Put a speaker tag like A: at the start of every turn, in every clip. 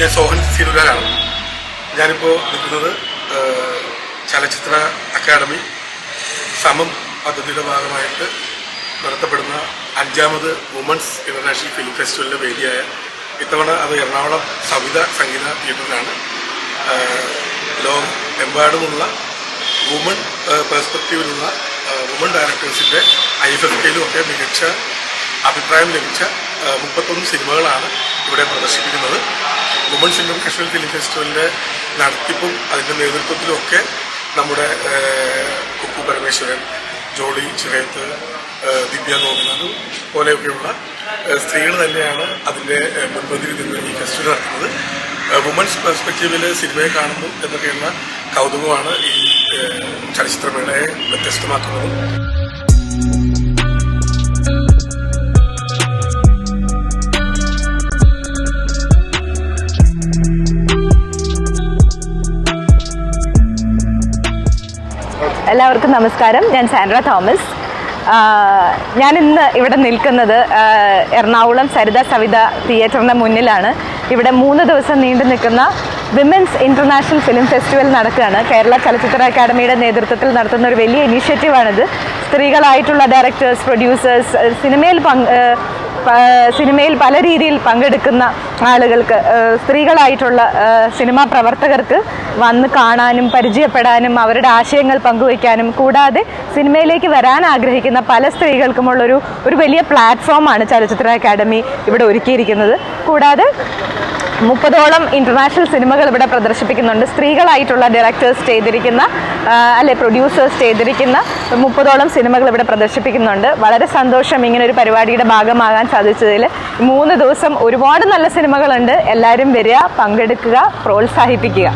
A: ഞാൻ സോഹൻ സിരുകാരാണ്. ഞാനിപ്പോൾ നിൽക്കുന്നത് ചലച്ചിത്ര അക്കാദമി സമം പദ്ധതിയുടെ ഭാഗമായിട്ട് നടത്തപ്പെടുന്ന അഞ്ചാമത് വുമൺസ് ഇന്റർനാഷണൽ ഫിലിം ഫെസ്റ്റിവലിന്റെ വേദിയായ ഇത്തവണ അത് എറണാകുളം സവിത സംഗീത തിയേറ്ററിലാണ്. ലോകം എമ്പാടുമുള്ള വുമൺ പെർസ്പെക്റ്റീവിലുള്ള വുമൺ ഡയറക്ടേഴ്സിന്റെ ഐ എഫ് എഫ് കെയിലും ഒക്കെ മികച്ച അഭിപ്രായം ലഭിച്ച മുപ്പത്തൊന്ന് സിനിമകളാണ് ഇവിടെ പ്രദർശിപ്പിക്കുന്നത്. വുമൺസ് ഇന്റർനാഷണൽ ഫിലിം ഫെസ്റ്റിവലിന്റെ നടത്തിപ്പും അതിന്റെ നേതൃത്വത്തിലും ഒക്കെ നമ്മുടെ കുക്കു പരമേശ്വരൻ ജോളി ചിറയത്ത് ദിവ്യ ഗോപിനാഥ് പോലെയൊക്കെയുള്ള സ്ത്രീകൾ തന്നെയാണ് അതിന്റെ ആ, മുൻപന്തിയിൽ നിന്ന് ഈ ഫെസ്റ്റിവൽ നടത്തുന്നത്. വുമൻസ് പെർസ്പെക്റ്റീവിൽ സിനിമയെ കാണുന്നു എന്നൊക്കെയുള്ള കൗതുകമാണ് ഈ ചലച്ചിത്രമേളയെ വ്യത്യസ്തമാക്കുന്നതും.
B: എല്ലാവർക്കും നമസ്കാരം. ഞാൻ സാൻഡ്ര തോമസ്. ഞാൻ ഇന്ന് ഇവിടെ നിൽക്കുന്നത് എറണാകുളം സരിത സവിത തിയേറ്ററിന് മുന്നിലാണ്. ഇവിടെ മൂന്ന് ദിവസം നീണ്ടു നിൽക്കുന്ന വിമൻസ് ഇന്റർനാഷണൽ ഫിലിം ഫെസ്റ്റിവൽ നടക്കുകയാണ്. കേരള ചലച്ചിത്ര അക്കാദമിയുടെ നേതൃത്വത്തിൽ നടത്തുന്ന ഒരു വലിയ ഇനീഷ്യേറ്റീവാണിത് സ്ത്രീകളായിട്ടുള്ള ഡയറക്ടേഴ്സ് പ്രൊഡ്യൂസേഴ്സ് സിനിമയിൽ പങ്ക് സിനിമയിൽ പല രീതിയിൽ പങ്കെടുക്കുന്ന ആളുകൾക്ക് സ്ത്രീകളായിട്ടുള്ള സിനിമാ പ്രവർത്തകർക്ക് വന്ന് കാണാനും പരിചയപ്പെടാനും അവരുടെ ആശയങ്ങൾ പങ്കുവയ്ക്കാനും കൂടാതെ സിനിമയിലേക്ക് വരാൻ ആഗ്രഹിക്കുന്ന പല സ്ത്രീകൾക്കുമുള്ളൊരു ഒരു വലിയ പ്ലാറ്റ്ഫോമാണ് ചലച്ചിത്ര അക്കാദമി ഇവിടെ ഒരുക്കിയിരിക്കുന്നത്. കൂടാതെ മുപ്പതോളം ഇന്റർനാഷണൽ സിനിമകൾ ഇവിടെ പ്രദർശിപ്പിക്കുന്നുണ്ട്. സ്ത്രീകളായിട്ടുള്ള ഡയറക്ടേഴ്സ് ചെയ്തിരിക്കുന്ന അല്ലെ പ്രൊഡ്യൂസേഴ്സ് ചെയ്തിരിക്കുന്ന മുപ്പതോളം സിനിമകൾ ഇവിടെ പ്രദർശിപ്പിക്കുന്നുണ്ട്. വളരെ സന്തോഷം ഇങ്ങനെ ഒരു പരിപാടിയുടെ ഭാഗമാകാൻ സാധിച്ചതിൽ. മൂന്ന് ദിവസം ഒരുപാട് നല്ല സിനിമകളുണ്ട്. എല്ലാവരും വരിക പങ്കെടുക്കുക പ്രോത്സാഹിപ്പിക്കുക.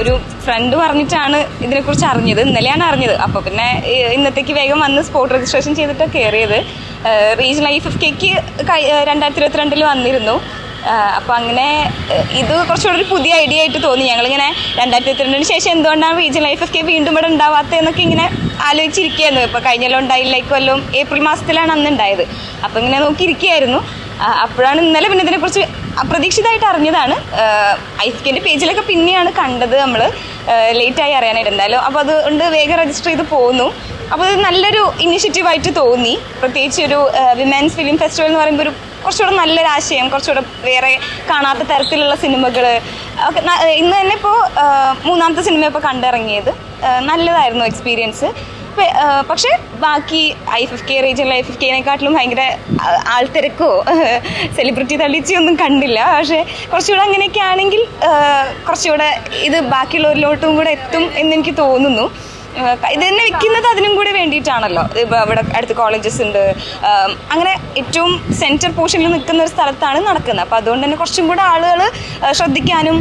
C: ഒരു ഫ്രണ്ട് പറഞ്ഞിട്ടാണ് ഇതിനെക്കുറിച്ച് അറിഞ്ഞത്. ഇന്നലെയാണ് അറിഞ്ഞത്. അപ്പോൾ പിന്നെ ഇന്നത്തേക്ക് വേഗം വന്ന് സ്പോട്ട് രജിസ്ട്രേഷൻ ചെയ്തിട്ട് കയറിയത് റീജിയണൽ ഐ കെക്ക് രണ്ടായിരത്തി ഇരുപത്തിരണ്ടിൽ വന്നിരുന്നു. അപ്പോൾ അങ്ങനെ ഇത് കുറച്ചുകൂടെ ഒരു പുതിയ ഐഡിയ ആയിട്ട് തോന്നി. ഞങ്ങൾ ഇങ്ങനെ രണ്ടായിരത്തി ഇരുപത്തിരണ്ടിന് ശേഷം എന്തുകൊണ്ടാണ് റീജിയണൽ ലൈഫ് കെ വീണ്ടും ഇവിടെ ഉണ്ടാവാത്തതെന്നൊക്കെ ഇങ്ങനെ ആലോചിച്ചിരിക്കുകയായിരുന്നു. ഇപ്പോൾ കഴിഞ്ഞല്ലോ ഉണ്ടായില്ലേക്ക് വല്ലതും ഏപ്രിൽ മാസത്തിലാണ് അന്ന് ഉണ്ടായത്. അപ്പോൾ ഇങ്ങനെ നോക്കിയിരിക്കുകയായിരുന്നു. അപ്പോഴാണ് ഇന്നലെ പിന്നെ ഇതിനെക്കുറിച്ച് അപ്രതീക്ഷിതമായിട്ട് അറിഞ്ഞതാണ്. ഐസ്കിന്റെ പേജിലൊക്കെ പിന്നെയാണ് കണ്ടത് നമ്മൾ ലേറ്റായി അറിയാനായിട്ട് എന്തായാലും. അപ്പോൾ അതുകൊണ്ട് വേഗം രജിസ്റ്റർ ചെയ്ത് പോകുന്നു അപ്പോൾ ഇത് നല്ലൊരു ഇനിഷ്യേറ്റീവായിട്ട് തോന്നി. പ്രത്യേകിച്ച് ഒരു വിമൻസ് ഫിലിം ഫെസ്റ്റിവൽ എന്ന് പറയുമ്പോൾ ഒരു കുറച്ചുകൂടെ നല്ലൊരു ആശയം കുറച്ചുകൂടെ വേറെ കാണാത്ത തരത്തിലുള്ള സിനിമകൾ ഇന്ന് തന്നെ ഇപ്പോൾ മൂന്നാമത്തെ സിനിമ ഇപ്പോൾ കണ്ടിറങ്ങിയത്. നല്ലതായിരുന്നു എക്സ്പീരിയൻസ് പക്ഷേ ബാക്കി I FF K regional I FF കെനെക്കാട്ടിലും ഭയങ്കര ആൾത്തിരക്കോ സെലിബ്രിറ്റി തള്ളിച്ചൊന്നും കണ്ടില്ല. പക്ഷേ കുറച്ചുകൂടെ അങ്ങനെയൊക്കെ ആണെങ്കിൽ കുറച്ചുകൂടെ ഇത് ബാക്കിയുള്ളവരിലോട്ടും കൂടെ എത്തും എന്ന് എനിക്ക് തോന്നുന്നു. ആ, ഇത് തന്നെ വെക്കുന്നത് അതിനും കൂടെ വേണ്ടിയിട്ടാണല്ലോ. ഇപ്പോൾ അവിടെ അടുത്ത് കോളേജസ് ഉണ്ട്. അങ്ങനെ ഏറ്റവും സെന്റർ പോർഷനിൽ നിൽക്കുന്ന ഒരു സ്ഥലത്താണ് നടക്കുന്നത്. അപ്പോൾ അതുകൊണ്ട് തന്നെ കുറച്ചും കൂടെ ആളുകൾ ശ്രദ്ധിക്കാനും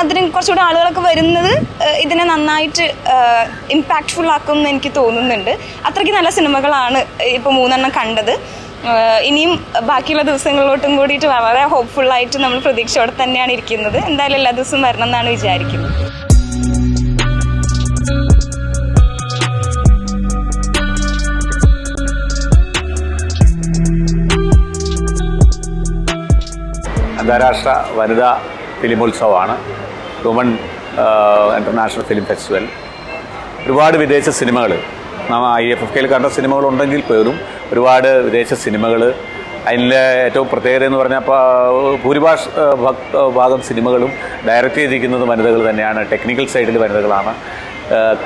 C: അതിന് കുറച്ചുകൂടെ ആളുകളൊക്കെ വരുന്നത് ഇതിനെ നന്നായിട്ട് ഇമ്പാക്റ്റ്ഫുൾ ആക്കും എന്ന് എനിക്ക് തോന്നുന്നുണ്ട്. അത്രയ്ക്ക് നല്ല സിനിമകളാണ് ഇപ്പോൾ മൂന്നെണ്ണം കണ്ടത്. ഇനിയും ബാക്കിയുള്ള ദിവസങ്ങളിലോട്ടും കൂടിയിട്ട് വളരെ ഹോപ്പ്ഫുള്ളായിട്ട് നമ്മൾ പ്രതീക്ഷയോടെ തന്നെയാണ് ഇരിക്കുന്നത്. എന്തായാലും എല്ലാ ദിവസവും വരണം എന്നാണ് വിചാരിക്കുന്നത്.
D: അന്താരാഷ്ട്ര വനിതാ ഫിലിമോത്സവമാണ്. Woman international film festival. ഒരുപാട് വിദേശ സിനിമകൾ. നാം ഐ എഫ് എഫ് കെയിൽ കണ്ട സിനിമകളുണ്ടെങ്കിൽ പോലും ഒരുപാട് വിദേശ സിനിമകൾ. അതിലെ ഏറ്റവും പ്രത്യേകത എന്ന് പറഞ്ഞാൽ ഭൂരിഭാഷ ഭാഗം സിനിമകളും ഡയറക്റ്റ് ചെയ്തിരിക്കുന്നത് വനിതകൾ തന്നെയാണ്. ടെക്നിക്കൽ സൈഡിൽ വനിതകളാണ്.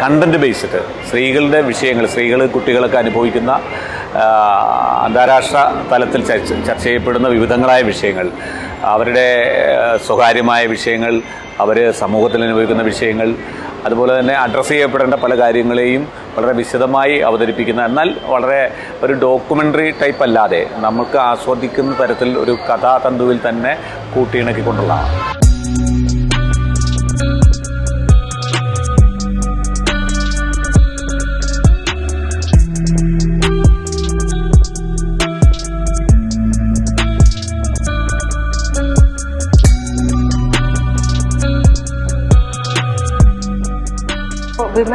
D: കണ്ടന്റ് ബേസ്ഡ് സ്ത്രീകളുടെ വിഷയങ്ങൾ സ്ത്രീകൾ കുട്ടികളൊക്കെ അനുഭവിക്കുന്ന അന്താരാഷ്ട്ര തലത്തിൽ ചർച്ച ചെയ്യപ്പെടുന്ന വിവിധങ്ങളായ വിഷയങ്ങൾ. അവരുടെ സ്വകാര്യമായ വിഷയങ്ങൾ അവർ സമൂഹത്തിൽ അനുഭവിക്കുന്ന വിഷയങ്ങൾ അതുപോലെ തന്നെ അഡ്രസ്സ് ചെയ്യപ്പെടേണ്ട പല കാര്യങ്ങളെയും വളരെ വിശദമായി അവതരിപ്പിക്കുന്ന എന്നാൽ വളരെ ഒരു ഡോക്യുമെന്ററി ടൈപ്പ് അല്ലാതെ നമുക്ക് ആസ്വദിക്കുന്ന തരത്തിൽ ഒരു കഥാതന്തുവിൽ തന്നെ കൂട്ടിയിണക്കിക്കൊണ്ടുള്ളതാണ്.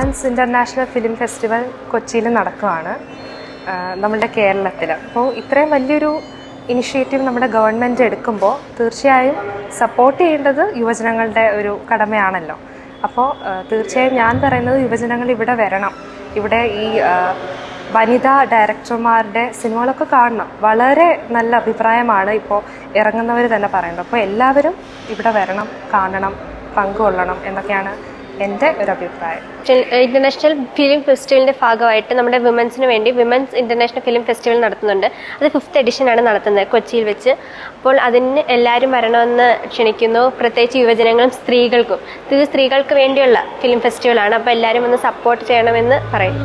E: വിമൻസ് ഇന്റർനാഷണൽ ഫിലിം ഫെസ്റ്റിവൽ കൊച്ചിയിൽ നടക്കുകയാണ് നമ്മുടെ കേരളത്തിൽ. അപ്പോൾ ഇത്രയും വലിയൊരു ഇനിഷ്യേറ്റീവ് നമ്മുടെ ഗവൺമെന്റ് എടുക്കുമ്പോൾ തീർച്ചയായും സപ്പോർട്ട് ചെയ്യേണ്ടത് യുവജനങ്ങളുടെ ഒരു കടമയാണല്ലോ. അപ്പോൾ തീർച്ചയായും ഞാൻ പറയുന്നത് യുവജനങ്ങൾ ഇവിടെ വരണം. ഇവിടെ ഈ വനിതാ ഡയറക്ടർമാരുടെ സിനിമകളൊക്കെ കാണണം. വളരെ നല്ല അഭിപ്രായമാണ് ഇപ്പോൾ ഇറങ്ങുന്നവർ തന്നെ പറയുന്നത്. അപ്പോൾ എല്ലാവരും ഇവിടെ വരണം കാണണം പങ്കുകൊള്ളണം എന്നൊക്കെയാണ് എന്റെ ഒരു അഭിപ്രായം.
F: ഇന്റർനാഷണൽ ഫിലിം ഫെസ്റ്റിവലിന്റെ ഭാഗമായിട്ട് നമ്മുടെ വിമൻസിന് വേണ്ടി വിമൻസ് ഇന്റർനാഷണൽ ഫിലിം ഫെസ്റ്റിവൽ നടത്തുന്നുണ്ട്. അത് ഫിഫ്ത് എഡിഷൻ ആണ് നടത്തുന്നത് കൊച്ചിയിൽ വെച്ച്. അപ്പോൾ അതിന് എല്ലാവരും വരണമെന്ന് ക്ഷണിക്കുന്നു. പ്രത്യേകിച്ച് യുവജനങ്ങളും സ്ത്രീകൾക്കും. ഇത് സ്ത്രീകൾക്ക് വേണ്ടിയുള്ള ഫിലിം ഫെസ്റ്റിവലാണ് അപ്പോൾ എല്ലാവരും ഒന്ന് സപ്പോർട്ട് ചെയ്യണമെന്ന് പറയും.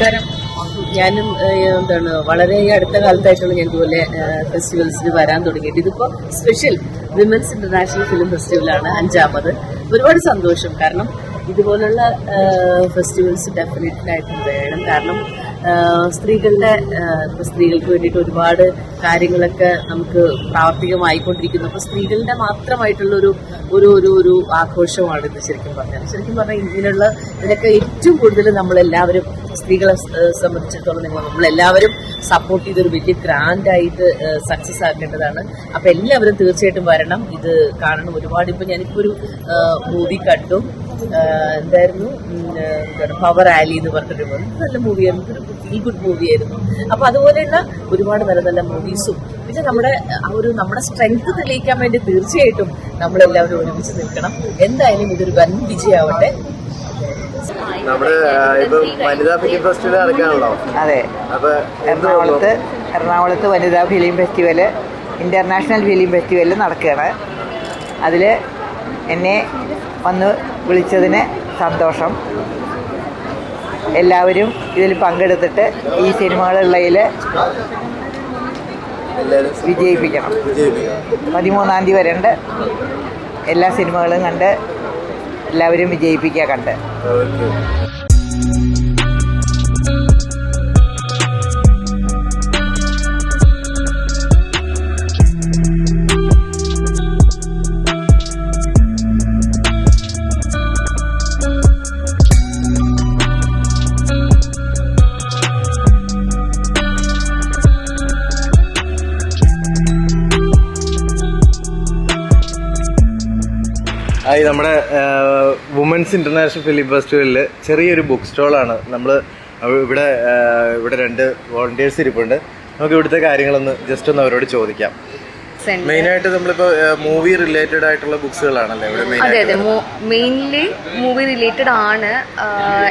G: നമസ്കാരം. ഞാനും എന്താണ് വളരെ അടുത്ത കാലത്തായിട്ടുള്ള ഞാൻ ഇതുപോലെ ഫെസ്റ്റിവൽസിന് വരാൻ തുടങ്ങിയിട്ട് ഇതിപ്പോ സ്പെഷ്യൽ വിമൻസ് ഇന്റർനാഷണൽ ഫിലിം ഫെസ്റ്റിവലാണ് അഞ്ചാമത്. ഒരുപാട് സന്തോഷം. കാരണം ഇതുപോലുള്ള ഫെസ്റ്റിവൽസ് ഡെഫിനറ്റ് ആയിട്ടും വേണം. കാരണം സ്ത്രീകളുടെ സ്ത്രീകൾക്ക് വേണ്ടിയിട്ട് ഒരുപാട് കാര്യങ്ങളൊക്കെ നമുക്ക് പ്രാവർത്തികമായിക്കൊണ്ടിരിക്കുന്നു. അപ്പൊ സ്ത്രീകളുടെ മാത്രമായിട്ടുള്ള ഒരു ഒരു ഒരു ഒരു ആഘോഷമാണ് ഇത് ശരിക്കും പറഞ്ഞാൽ. ശരിക്കും പറഞ്ഞാൽ ഇങ്ങനെയുള്ള ഇതിനൊക്കെ ഏറ്റവും കൂടുതൽ നമ്മളെല്ലാവരും സ്ത്രീകളെ സംബന്ധിച്ചിടത്തോളം നിങ്ങൾ നമ്മളെല്ലാവരും സപ്പോർട്ട് ചെയ്തൊരു വലിയ ഗ്രാൻഡ് ആയിട്ട് സക്സസ് ആക്കേണ്ടതാണ്. അപ്പോൾ എല്ലാവരും തീർച്ചയായിട്ടും വരണം. ഇത് കാണണം ഒരുപാട്. ഇപ്പൊ ഞാനിപ്പോ ഒരു മൂവി കണ്ടു. എന്തായിരുന്നു? പവർ ആലി എന്ന് പറഞ്ഞിട്ട് ഒരു നല്ല മൂവിയായിരുന്നു ഫീൽ ഗുഡ് മൂവിയായിരുന്നു അപ്പൊ അതുപോലെയുള്ള ഒരുപാട് നല്ല നല്ല മൂവീസും പിന്നെ നമ്മുടെ ആ ഒരു നമ്മുടെ സ്ട്രെങ്ത് തെളിയിക്കാൻ വേണ്ടി തീർച്ചയായിട്ടും നമ്മളെല്ലാവരും ഒരുമിച്ച് നിൽക്കണം. എന്തായാലും ഇതൊരു വൻ വിജയമാവട്ടെ.
H: നമ്മുടെ ഇപ്പം വനിതാ ഫിലിം ഫെസ്റ്റിവൽ നടക്കാണല്ലോ
I: അതെ.
H: അപ്പൊ
I: എറണാകുളത്ത് എറണാകുളത്ത് വനിതാ film festival international film festival നടക്കുകയാണ് അതിൽ എന്നെ വന്ന് വിളിച്ചതിന് സന്തോഷം. എല്ലാവരും ഇതിൽ പങ്കെടുത്തിട്ട് ഈ സിനിമകളുള്ളതിൽ വിജയിപ്പിക്കണം. പതിമൂന്നാം തീയതി വരെ ഉണ്ട് എല്ലാ സിനിമകളും കണ്ട് എല്ലാവരും വിജയിപ്പിക്കുക കണ്ട്.
H: ഹായ് നമ്മുടെ വുമൻസ് ഇന്റർനാഷണൽ ഫിലിം ഫെസ്റ്റിവലിൽ ചെറിയൊരു ബുക്ക് സ്റ്റോളാണ് നമ്മൾ ഇവിടെ ഇവിടെ രണ്ട് വോളണ്ടിയേഴ്സ് ഇരിപ്പുണ്ട്. നമുക്ക് ഇവിടുത്തെ കാര്യങ്ങളൊന്ന് ജസ്റ്റ് ഒന്ന് അവരോട് ചോദിക്കാം. മെയിനായിട്ട് നമ്മളിപ്പോ മൂവി റിലേറ്റഡ് ആയിട്ടുള്ള ബുക്സുകളാണല്ലേ
J: അതെ അതെ. മെയിൻലി മൂവി റിലേറ്റഡ് ആണ്.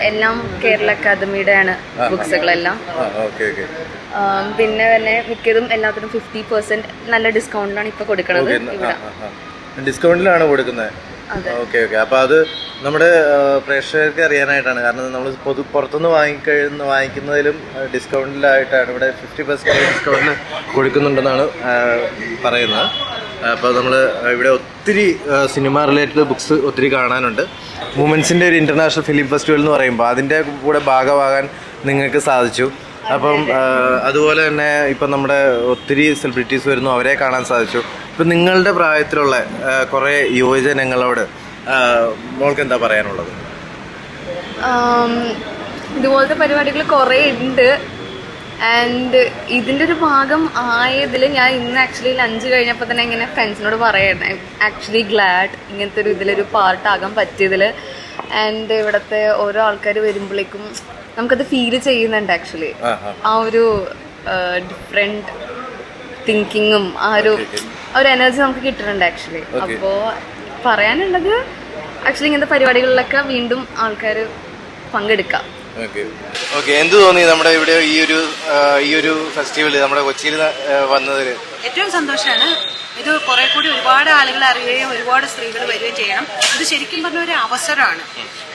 J: എല്ലാം കേരള അക്കാദമിയുടെ ആണ് ബുക്സുകളെല്ലാം പിന്നെ തന്നെ മിക്കതും എല്ലാത്തിനും ഫിഫ്റ്റി പെർസെന്റ് നല്ല ഡിസ്കൗണ്ടിലാണ് ഇപ്പൊ കൊടുക്കുന്നത്.
H: ഡിസ്കൗണ്ടിലാണ് കൊടുക്കുന്നത്. Okay okay. അപ്പൊ അത് നമ്മുടെ പ്രേക്ഷകർക്ക് അറിയാനായിട്ടാണ്. കാരണം നമ്മൾ പൊതു പുറത്തുനിന്ന് വാങ്ങിക്കഴിയുന്ന വാങ്ങിക്കുന്നതിലും ഡിസ്കൗണ്ടിലായിട്ടാണ് ഇവിടെ ഫിഫ്റ്റി പെർസെന്റ് ഡിസ്കൗണ്ട് കൊടുക്കുന്നുണ്ടെന്നാണ് പറയുന്നത്. അപ്പോൾ നമ്മൾ ഇവിടെ ഒത്തിരി സിനിമ റിലേറ്റഡ് ബുക്സ് ഒത്തിരി കാണാനുണ്ട്. വുമൻസിന്റെ ഒരു ഇന്റർനാഷണൽ ഫിലിം ഫെസ്റ്റിവൽ എന്ന് പറയുമ്പോൾ അതിന്റെ കൂടെ ഭാഗമാകാൻ നിങ്ങൾക്ക് സാധിച്ചു. അപ്പം അതുപോലെ തന്നെ ഇപ്പം നമ്മുടെ ഒത്തിരി സെലിബ്രിറ്റീസ് വരുന്നു അവരെ കാണാൻ സാധിച്ചു. ഇപ്പം നിങ്ങളുടെ പ്രായത്തിലുള്ള കുറെ യുവജനങ്ങളോട് മോൾക്ക് എന്താ പറയാനുള്ളത്?
J: ഇതുപോലത്തെ പരിപാടികൾ കുറേ ഉണ്ട്. ആൻഡ് ഇതിന്റെ ഒരു ഭാഗം ആയതിൽ ഞാൻ ഇന്ന് ആക്ച്വലി ലഞ്ച് കഴിഞ്ഞപ്പോൾ തന്നെ ഇങ്ങനെ ഫ്രണ്ട്സിനോട് പറയണം. ആക്ച്വലി ഗ്ലാഡ് ഇങ്ങനത്തെ ഒരു ഇതിലൊരു പാർട്ടാകാൻ പറ്റിയതിൽ ആൻഡ് ഇവിടുത്തെ ഓരോ ആൾക്കാർ വരുമ്പോഴേക്കും നമുക്കത് ഫീൽ ചെയ്യുന്നുണ്ട് ആക്ച്വലി.
H: ആ
J: ഒരു ഡിഫറെന്റ് തിങ്കിങ്ങും ആ ഒരു ആ ഒരു എനർജി നമുക്ക് കിട്ടുന്നുണ്ട് ആക്ച്വലി അപ്പോ പറയാനുള്ളത് ആക്ച്വലി ഇങ്ങനത്തെ പരിപാടികളിലൊക്കെ വീണ്ടും ആൾക്കാർ പങ്കെടുക്കാം.
H: ഓക്കെ എന്ത് തോന്നി നമ്മുടെ ഇവിടെ ഈ ഒരു ഈ ഒരു ഫെസ്റ്റിവൽ നമ്മുടെ കൊച്ചിയിൽ വന്നതിൽ
K: ഏറ്റവും സന്തോഷമാണ് ഇത് കുറെ കൂടി ഒരുപാട് ആളുകൾ അറിയുകയും ഒരുപാട് സ്ത്രീകൾ വരികയും ചെയ്യണം. ഇത് ശരിക്കും പറഞ്ഞ ഒരു അവസരമാണ്.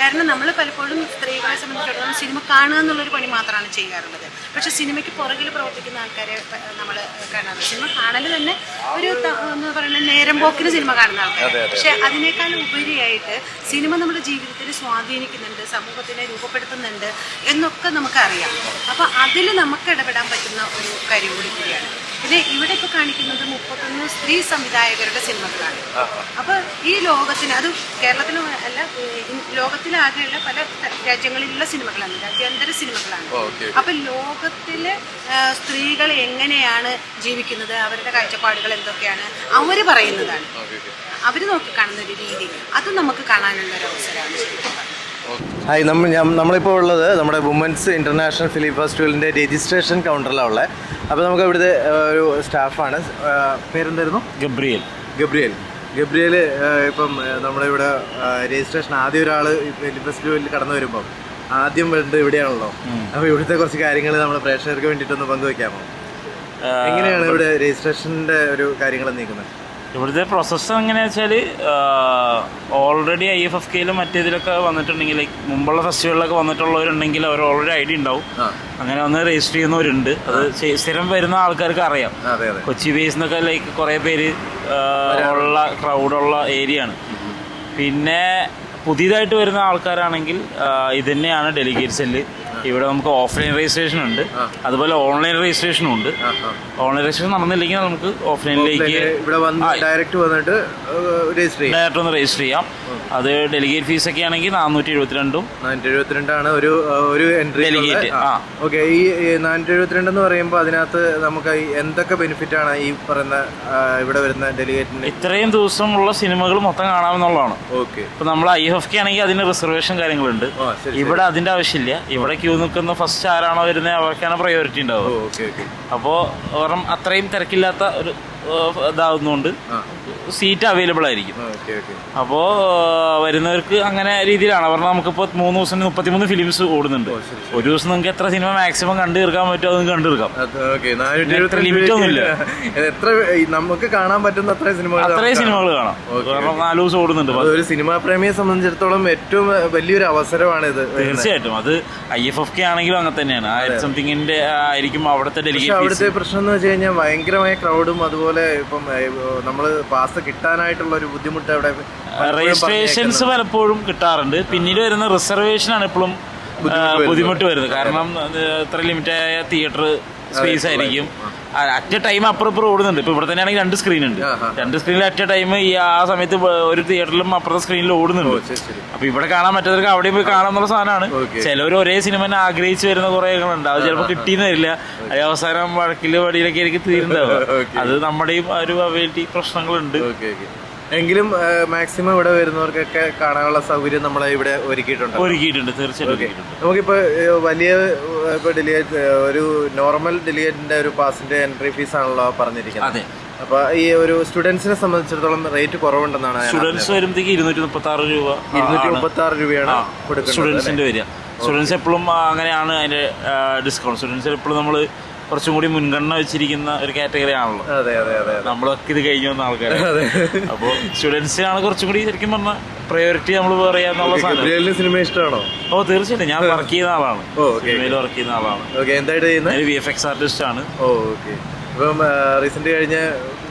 K: കാരണം നമ്മൾ പലപ്പോഴും സ്ത്രീകളെ സംബന്ധിച്ചിടത്തോളം സിനിമ കാണുക എന്നുള്ളൊരു പണി മാത്രമാണ് ചെയ്യാറുള്ളത്. പക്ഷെ സിനിമയ്ക്ക് പുറകിൽ പ്രവർത്തിക്കുന്ന ആൾക്കാരെ നമ്മൾ കാണാറുണ്ട്. സിനിമ കാണൽ തന്നെ ഒരു എന്ന് പറയുന്നത് നേരം പോക്കിന് സിനിമ കാണുന്ന ആൾക്കാർ പക്ഷെ അതിനേക്കാൾ ഉപരിയായിട്ട് സിനിമ നമ്മുടെ ജീവിതത്തിൽ സ്വാധീനിക്കുന്നുണ്ട് സമൂഹത്തിനെ രൂപപ്പെടുത്തുന്നുണ്ട് എന്നൊക്കെ നമുക്കറിയാം. അപ്പൊ അതിൽ നമുക്ക് ഇടപെടാൻ പറ്റുന്ന ഒരു കാര്യം കൂടി കൂടിയാണ്. പിന്നെ ഇവിടെ ഇപ്പൊ കാണിക്കുന്നത് മുപ്പത്തൊന്ന് സ്ത്രീ സംവിധായകരുടെ സിനിമകളാണ്. അപ്പൊ ഈ ലോകത്തിന് അത് കേരളത്തിന് അല്ല ലോകത്തിലാകെയുള്ള പല രാജ്യങ്ങളിലുള്ള സിനിമകളാണ് രാജ്യാന്തര സിനിമകളാണ്. അപ്പൊ ലോകത്തിലെ സ്ത്രീകൾ എങ്ങനെയാണ് ജീവിക്കുന്നത് അവരുടെ കാഴ്ചപ്പാടുകൾ എന്തൊക്കെയാണ് അവർ പറയുന്നതാണ്. അവർ നോക്കി കാണുന്ന ഒരു രീതി. അത് നമുക്ക് കാണാനുള്ള ഒരു അവസരമാണ് ശരിക്കും.
H: ഹായ് നമ്മൾ ഞാൻ- നമ്മളിപ്പോൾ ഉള്ളത് നമ്മുടെ വുമൻസ് ഇന്റർനാഷണൽ ഫിലിം ഫെസ്റ്റിവലിന്റെ രജിസ്ട്രേഷൻ കൗണ്ടറിലാണ് ഉള്ളത് അപ്പോൾ നമുക്ക് ഇവിടുത്തെ ഒരു സ്റ്റാഫാണ്. പേരെന്തായിരുന്നു?
L: ഗബ്രിയൽ.
H: ഗബ്രിയേൽ. ഗബ്രിയേൽ ഇപ്പം നമ്മുടെ ഇവിടെ രജിസ്ട്രേഷൻ ആദ്യം ഒരാൾ ഫിലിം ഫെസ്റ്റിവലിൽ കടന്നു വരുമ്പം ആദ്യം വേണ്ടത് ഇവിടെയാണല്ലോ. അപ്പോൾ ഇവിടുത്തെ കുറച്ച് കാര്യങ്ങൾ നമ്മൾ പ്രേക്ഷകർക്ക് വേണ്ടിയിട്ടൊന്ന് പങ്കുവെക്കാമോ? എങ്ങനെയാണ് ഇവിടെ രജിസ്ട്രേഷന്റെ ഒരു കാര്യങ്ങൾ നീക്കുന്നത്?
L: ഇവിടുത്തെ പ്രോസസ്സ് എങ്ങനെയാ വെച്ചാൽ ഓൾറെഡി ഐ എഫ് എഫ് കെയിലും മറ്റേതിലൊക്കെ വന്നിട്ടുണ്ടെങ്കിൽ ലൈക്ക് മുമ്പുള്ള ഫെസ്റ്റിവലിലൊക്കെ വന്നിട്ടുള്ളവരുണ്ടെങ്കിൽ അവർ ഓൾറെഡി ഐഡിയ ഉണ്ടാവും. അങ്ങനെ വന്ന് രജിസ്റ്റർ ചെയ്യുന്നവരുണ്ട്. അത് സ്ഥിരം വരുന്ന ആൾക്കാർക്ക് അറിയാം. കൊച്ചി ബേസ് എന്നൊക്കെ ലൈക്ക് കുറേ പേര് ഉള്ള ക്രൗഡുള്ള ഏരിയ ആണ്. പിന്നെ പുതിയതായിട്ട് വരുന്ന ആൾക്കാരാണെങ്കിൽ ഇതുതന്നെയാണ് ഇത് തന്നെയാണ് ഡെലിഗേറ്റ് സെല്ല്. ഇവിടെ നമുക്ക് ഓഫ്ലൈൻ രജിസ്ട്രേഷൻ ഉണ്ട്. അതുപോലെ ഓൺലൈൻ രജിസ്ട്രേഷനും ഉണ്ട്. ഓൺലൈൻ രജിസ്ട്രേഷൻ നടന്നില്ലെങ്കിൽ നമുക്ക് ഓഫ്ലൈനിലേക്ക്
H: ഇവിടെ വന്ന് ഡയറക്റ്റ് വന്നിട്ട് രജിസ്റ്റർ ചെയ്യാം.
L: ഡയറക്റ്റ് ഒന്ന് രജിസ്റ്റർ ചെയ്യാം. അത് ഡെലിഗേറ്റ് ഫീസ് ഒക്കെ ആണെങ്കിൽ നാനൂറ്റി എഴുപത്തിരണ്ടും
H: നാനൂറ്റി എഴുപത്തിരണ്ടാണ് ഒരു ഒരു എൻട്രി
L: ഡെലിഗേറ്റ്.
H: ഓക്കെ ഈ ഈ നാനൂറ്റി എഴുപത്തിരണ്ട് എന്ന് പറയുമ്പോൾ അതിനകത്ത് നമുക്ക് എന്തൊക്കെ ബെനിഫിറ്റ് ആണ് ഈ പറയുന്ന ഇവിടെ വരുന്ന ഡെലിഗേറ്റിന്
L: ഇത്രയും ദിവസമുള്ള സിനിമകൾ മൊത്തം കാണാമെന്നുള്ളതാണ്.
H: ഓക്കെ
L: ഇപ്പൊ നമ്മൾ ഐ എഫ് കെ ആണെങ്കിൽ അതിന് റിസർവേഷൻ കാര്യങ്ങളുണ്ട്. ഇവിടെ അതിന്റെ ആവശ്യമില്ല. ഇവിടെ ക്യൂ നിൽക്കുന്ന ഫസ്റ്റ് ആരാണോ വരുന്നത് അവർക്കാണ് പ്രയോറിറ്റി ഉണ്ടാവുക. അപ്പോൾ കാരണം അത്രയും തിരക്കില്ലാത്ത ഒരു ഇതാവുന്നതുകൊണ്ട് സീറ്റ് അവൈലബിൾ ആയിരിക്കും. അപ്പോൾ വരുന്നവർക്ക് അങ്ങനെ രീതിയിലാണ്. പറഞ്ഞാൽ നമുക്കിപ്പോൾ മൂന്ന് ദിവസം മുപ്പത്തിമൂന്ന് ഫിലിംസ് ഓടുന്നുണ്ട്. ഒരു ദിവസം നിങ്ങൾക്ക് എത്ര സിനിമ മാക്സിമം കണ്ടു തീർക്കാൻ പറ്റുമോ അതൊന്നും കണ്ടു തീർക്കാം. ഒന്നുമില്ല.
H: എത്ര നമുക്ക് കാണാൻ പറ്റുന്ന അത്രയും സിനിമകൾ
L: അത്രയും സിനിമകൾ കാണാം. കാരണം നാല് ദിവസം ഓടുന്നുണ്ട്.
H: ഒരു സിനിമാ പ്രേമിയെ സംബന്ധിച്ചിടത്തോളം ഏറ്റവും വലിയൊരു അവസരമാണ് ഇത്
L: തീർച്ചയായിട്ടും. അത് ഐ എഫ് എഫ് കെ ആണെങ്കിലും അങ്ങനെ തന്നെയാണ്. ആയിരത്തി സംതിങ്ങിന്റെ ആയിരിക്കും അവിടുത്തെ ഡെലിഗേറ്റ്
H: അവിടുത്തെ പ്രശ്നം എന്ന് വെച്ച് കഴിഞ്ഞാൽ ഭയങ്കരമായ ക്രൗഡും അതുപോലെ ഇപ്പം നമ്മൾ പാസ് കിട്ടാനായിട്ടുള്ള ഒരു ബുദ്ധിമുട്ട് അവിടെ
L: രജിസ്ട്രേഷൻസ്. പലപ്പോഴും കിട്ടാറുണ്ട്. പിന്നീട് വരുന്ന റിസർവേഷൻ ആണ് എപ്പോഴും ബുദ്ധിമുട്ട് വരുന്നത്. കാരണം ഇത്ര ലിമിറ്റായ തിയേറ്റർ സ്പേസ് ആയിരിക്കും. അറ്റ് ടൈം അപ്പുറം ഇപ്പുറം ഓടുന്നുണ്ട്. ഇപ്പൊ ഇവിടെ തന്നെയാണെങ്കിൽ രണ്ട് സ്ക്രീൻ ഉണ്ട്. രണ്ട് സ്ക്രീനിൽ അറ്റ് ടൈം ഈ ആ സമയത്ത് ഒരു തിയേറ്ററിലും അപ്പുറത്തെ സ്ക്രീനിൽ ഓടുന്നുണ്ട്. അപ്പൊ ഇവിടെ കാണാൻ പറ്റാത്തവർക്ക് അവിടെ പോയി കാണാന്നുള്ള സാധനമാണ്. ചിലവർ ഒരേ സിനിമ ആഗ്രഹിച്ച് വരുന്ന കുറെ ഉണ്ട് അത് ചിലപ്പോൾ കിട്ടിയെന്ന് വരില്ല. അത് അവസാനം വഴക്കിൽ വടിയിലൊക്കെ എനിക്ക്
H: തീരുന്നുണ്ടാവും
L: അത് നമ്മുടെയും ഒരു അവൈലിറ്റി പ്രശ്നങ്ങളുണ്ട്.
H: എങ്കിലും മാക്സിമം ഇവിടെ വരുന്നവർക്കൊക്കെ കാണാനുള്ള സൗകര്യം നമ്മളെ ഇവിടെ ഒരുക്കിയിട്ടുണ്ട്.
L: ഒരുക്കിയിട്ടുണ്ട് തീർച്ചയായിട്ടും
H: നമുക്കിപ്പോ വലിയ ഇപ്പൊ ഡെലിഗേറ്റ് ഒരു നോർമൽ ഡെലിഗേറ്റിന്റെ ഒരു പാസിന്റെ എൻട്രി ഫീസ് ആണല്ലോ പറഞ്ഞിരിക്കുന്നത്.
L: അതെ.
H: അപ്പൊ ഈ ഒരു സ്റ്റുഡൻസിനെ സംബന്ധിച്ചിടത്തോളം റേറ്റ് കുറവുണ്ടെന്നാണ്
L: സ്റ്റുഡൻസ് വരുമ്പോഴത്തേക്ക് ഇരുന്നൂറ്റി മുപ്പത്തി ആറ് രൂപ
H: ഇരുന്നൂറ്റി മുപ്പത്തി ആറ് രൂപയാണ്
L: സ്റ്റുഡൻസിന്റെ വരിക. സ്റ്റുഡൻസ് എപ്പോഴും അങ്ങനെയാണ് അതിന്റെ ഡിസ്കൗണ്ട് സ്റ്റുഡൻസ് എപ്പോഴും നമ്മൾ കുറച്ചും കൂടി മുൻഗണന വെച്ചിരിക്കുന്ന ഒരു കാറ്റഗറി ആണല്ലോ
H: അതെ അതെ അതെ.
L: നമ്മളൊക്കെ ഇത് കഴിഞ്ഞു വന്ന ആൾക്കാർ അപ്പോൾ സ്റ്റുഡൻസിനാണ് കുറച്ചും കൂടി ശരിക്കും പറഞ്ഞ പ്രയോറിറ്റി നമ്മൾ പറയാന്നുള്ള സാധനം.
H: സിനിമ ഇഷ്ടമാണോ?
L: ഓ തീർച്ചയായിട്ടും. ഞാൻ വർക്ക് ചെയ്യുന്ന ആളാണ്. സിനിമയിൽ വർക്ക് ചെയ്യുന്ന ആളാണ്.
H: എന്തായിട്ട് ചെയ്യുന്നത്
L: വി എഫ് എക്സ് ആർട്ടിസ്റ്റ് ആണ്.
H: Oh okay. ഇപ്പം റീസെന്റ് കഴിഞ്ഞ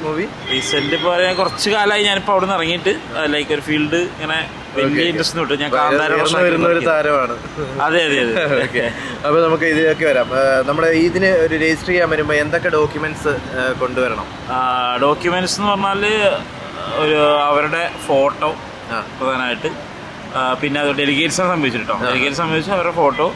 H: മൂവി
L: റീസെന്റ് ഇപ്പൊ പറയാൻ കുറച്ച് കാലമായി ഞാനിപ്പോ അവിടെ നിന്ന് ഇറങ്ങിയിട്ട് ലൈക്ക് ഒരു ഫീൽഡ് ഇങ്ങനെ വലിയ ഇൻട്രസ്റ്റ് തൊട്ട് ഞാൻ
H: വരുന്ന ഒരു താരമാണ്.
L: അതെ അതെ അതെ.
H: അപ്പൊ നമുക്ക് ഇതിലേക്ക് വരാം. നമ്മുടെ ഇതിന് ഒരു രജിസ്റ്റർ ചെയ്യാൻ വരുമ്പോ എന്തൊക്കെ ഡോക്യുമെന്റ്സ് കൊണ്ടുവരണം?
L: ഡോക്യുമെന്റ്സ് എന്ന് പറഞ്ഞാൽ ഒരു അവരുടെ ഫോട്ടോ പ്രധാനമായിട്ട്. പിന്നെ അത് ഡെലിഗേറ്റ്സിനെ സംബന്ധിച്ചിട്ടോ ഡെലിഗേറ്റ്സ് ഡെലിഗേറ്റ് സംബന്ധിച്ച് അവരുടെ ഫോട്ടോ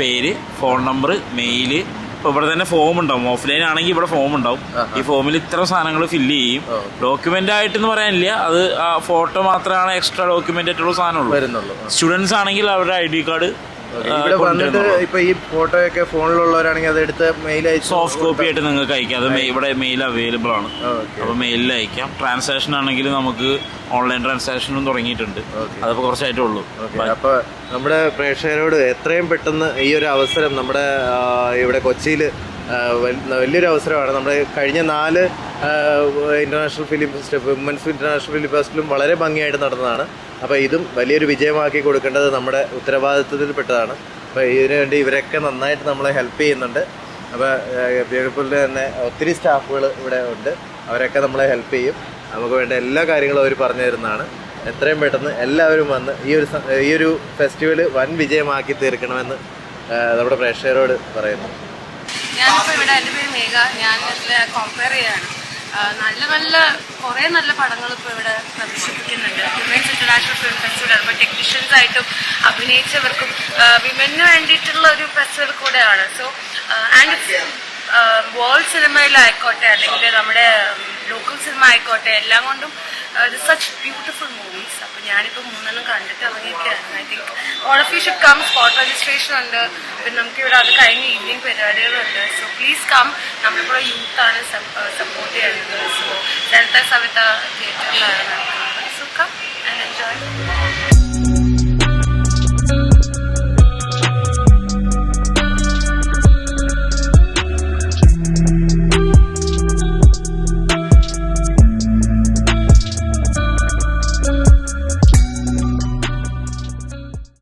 L: പേര് ഫോൺ നമ്പർ മെയിൽ ഇപ്പോൾ ഇവിടെ തന്നെ ഫോം ഉണ്ടാവും. ഓഫ്ലൈൻ ആണെങ്കിൽ ഇവിടെ ഫോം ഉണ്ടാവും. ഈ ഫോമിൽ ഇത്ര സാധനങ്ങൾ ഫില്ല് ചെയ്യും. ഡോക്യുമെന്റ് ആയിട്ടെന്ന് പറയാനില്ല. അത് ആ ഫോട്ടോ മാത്രമാണ് എക്സ്ട്രാ ഡോക്യുമെന്റ് ആയിട്ടുള്ള സാധനമുള്ളൂ. സ്റ്റുഡൻസ് ആണെങ്കിൽ അവരുടെ ഐ ഡി കാർഡ്
H: ഇവിടെ വന്നിട്ട് ഇപ്പൊ ഈ ഫോട്ടോ ഒക്കെ ഫോണിലുള്ളവരാണെങ്കിൽ അത് എടുത്ത് മെയിൽ അയച്ചു
L: സോഫ്റ്റ് കോപ്പി ആയിട്ട് നിങ്ങൾക്ക് അയക്കാം. അത് ഇവിടെ മെയിൽ അവൈലബിൾ ആണ്. അപ്പോൾ മെയിലിൽ അയക്കാം. ട്രാൻസാക്ഷൻ ആണെങ്കിൽ നമുക്ക് ഓൺലൈൻ ട്രാൻസാക്ഷനും തുടങ്ങിയിട്ടുണ്ട്. അതിപ്പോൾ കുറച്ചായിട്ടേ ഉള്ളൂ.
H: അപ്പോൾ അപ്പൊ നമ്മുടെ പ്രേക്ഷകരോട് എത്രയും പെട്ടെന്ന് ഈ ഒരു അവസരം നമ്മുടെ ഇവിടെ കൊച്ചിയിൽ വലിയൊരു അവസരമാണ്. നമ്മുടെ കഴിഞ്ഞ നാല് international film festival women's international film ഫെസ്റ്റിവലും വളരെ ഭംഗിയായിട്ട് നടന്നതാണ്. അപ്പോൾ ഇതും വലിയൊരു വിജയമാക്കി കൊടുക്കേണ്ടത് നമ്മുടെ ഉത്തരവാദിത്വത്തിൽപ്പെട്ടതാണ്. അപ്പോൾ ഇതിനുവേണ്ടി ഇവരൊക്കെ നന്നായിട്ട് നമ്മളെ ഹെൽപ്പ് ചെയ്യുന്നുണ്ട്. അപ്പോൾ ബ്യൂട്ടിഫുള്ളിൽ തന്നെ ഒത്തിരി സ്റ്റാഫുകൾ ഇവിടെ ഉണ്ട്. അവരൊക്കെ നമ്മളെ ഹെൽപ്പ് ചെയ്യും. നമുക്ക് വേണ്ട എല്ലാ കാര്യങ്ങളും അവർ പറഞ്ഞു തരുന്നതാണ്. എത്രയും പെട്ടെന്ന് എല്ലാവരും വന്ന് ഈ ഒരു ഈ ഒരു ഫെസ്റ്റിവൽ വൻ വിജയമാക്കി തീർക്കണമെന്ന് നമ്മുടെ പ്രേക്ഷകരോട് പറയുന്നു.
J: ഞാനിപ്പോൾ ഇവിടെ എന്റെ പേര് മേഘ. ഞാൻ കമ്പയർ ചെയ്യാണ്. നല്ല നല്ല കുറെ നല്ല പടങ്ങൾ ഇപ്പോൾ ഇവിടെ പ്രദർശിപ്പിക്കുന്നുണ്ട്. വിമൻസ് ഇന്റർനാഷണൽ ഫിലിം ഫെസ്റ്റിവൽ അപ്പോൾ ടെക്നീഷ്യൻസ് ആയിട്ടും അഭിനയിച്ചവർക്കും വിമന് വേണ്ടിയിട്ടുള്ള ഒരു ഫെസ്റ്റിവൽ കൂടെയാണ്. സോ ആൻഡ് വേൾഡ് സിനിമയിലായിക്കോട്ടെ അല്ലെങ്കിൽ നമ്മുടെ ലോക്കൽ സിനിമ ആയിക്കോട്ടെ എല്ലാം കൊണ്ടും സച്ച് ബ്യൂട്ടിഫുൾ മൂവീസ് അപ്പോൾ ഞാനിപ്പോൾ മൂന്നെണ്ണം കണ്ടിട്ട് ഇറങ്ങിയിരിക്കുകയാണ്. I think all of you should come spot registration ഉണ്ട്. പിന്നെ നമുക്ക് ഇവിടെ അത് കഴിഞ്ഞ് ഈവനിങ് പരിപാടികളുണ്ട്. സോ പ്ലീസ് കം നമ്മളിപ്പോൾ ആണ് സപ്പോർട്ട് ചെയ്യുന്നത്. സോ സെൻട്രൽ സവിത തിയേറ്ററിലാണ് നടക്കുന്നത് സോ കം ആൻഡ് എൻജോയ്